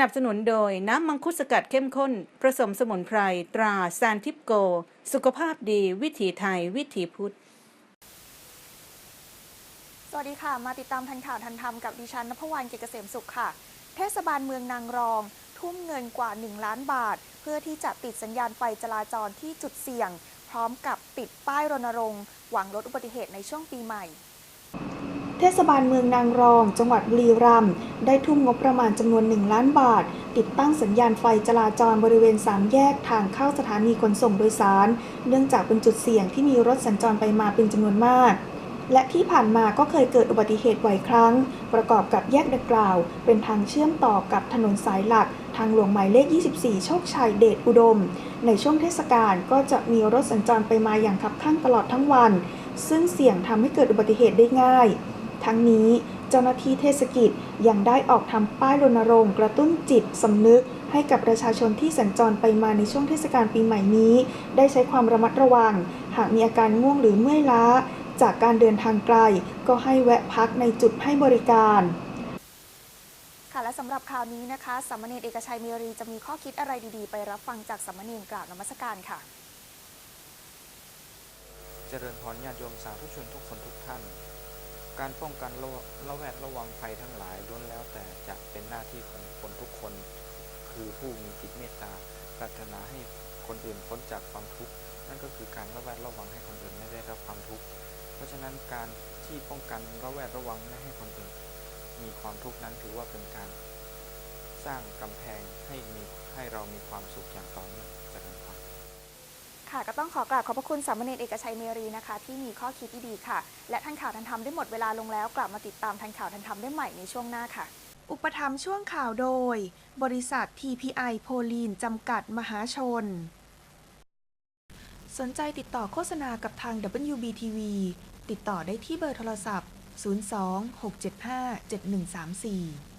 นับสนุนโดยน้ำมังคุดสกัดเข้มข้น ผสมสมุนไพร ตราซานทิปโก สุขภาพดี วิถีไทย วิถีพุทธ สวัสดีค่ะ มาติดตามทันข่าวทันธรรมกับดิฉันนภวรรณเกียรติเกษมสุขค่ะ เทศบาลเมืองนางรอง ทุ่มเงินกว่า 1 ล้านบาท เพื่อที่จะติดสัญญาณไฟจราจรที่จุดเสี่ยง พร้อมกับติดป้ายรณรงค์หวังลดอุบัติเหตุในช่วงปีใหม่ เทศบาลเมืองนางรอง จังหวัดบุรีรัมย์ได้ทุ่มงบประมาณจำนวน 1 ล้านบาท ติดตั้งสัญญาณไฟจราจรบริเวณ 3 แยกทางเข้าสถานีขนส่งโดยสาร เนื่องจากเป็นจุดเสี่ยงที่มีรถสัญจรไปมาเป็นจำนวนมาก และที่ผ่านมาก็เคยเกิดอุบัติเหตุบ่อยครั้ง ประกอบกับแยกดังกล่าว เป็นทางเชื่อมต่อกับถนนสายหลัก ทางหลวงหมายเลข 24 โชคชัยเดชอุดม ในช่วงเทศกาลก็จะมีรถสัญจรไปมาอย่างคับข้างตลอดทั้งวัน ซึ่งเสี่ยงทำให้เกิดอุบัติเหตุได้ง่าย ทั้งนี้เจ้าหน้าที่เทศกิจยังได้ออกทำป้ายรณรงค์กระตุ้นจิตสำนึกให้กับประชาชนที่สัญจรไปมาในช่วงเทศกาลปีใหม่นี้ ได้ใช้ความระมัดระวัง หากมีอาการง่วงหรือเมื่อยล้า จากการเดินทางไกล ก็ให้แวะพักในจุดให้บริการค่ะและสำหรับข่าวนี้นะคะสามเณรเอกชัยเมรีจะมีข้อคิดอะไรดีๆ ไปรับฟังจากสามเณรกล่าวนมัสการค่ะ เจริญพรญาติโยมสาธุชนทุกคนทุกท่าน การป้องกันระระแวดระวังภัยทั้งหลายล้วนแล้วแต่จะเป็นหน้าที่ของคนทุกคน คือผู้มีจิตเมตตาปรารถนาให้คนอื่นพ้นจากความทุกข์นั่นก็คือการระแวดระวังให้คนอื่นไม่ได้รับความทุกข์เพราะฉะนั้นการที่ป้องกันระแวดระวังไม่ให้คนอื่น มีความทุกข์นั้นถือว่าเป็นการ สร้างกำแพงให้มีให้เรามีความสุขอย่างต่อเนื่อง ค่ะ ก็ต้องขอกราบขอบพระคุณสามเณรเอกชัยเมรีนะคะ ที่มีข้อคิดดีๆค่ะ และทันข่าวทันธรรมได้หมดเวลาลงแล้ว กลับมาติดตามทันข่าวทันธรรมได้ใหม่ในช่วงหน้าค่ะ อุปถัมภ์ช่วงข่าวโดย บริษัท TPI โพลีนจำกัดมหาชน สนใจติดต่อโฆษณากับทาง WBTV ติดต่อได้ที่เบอร์โทรศัพท์ 02 675 7134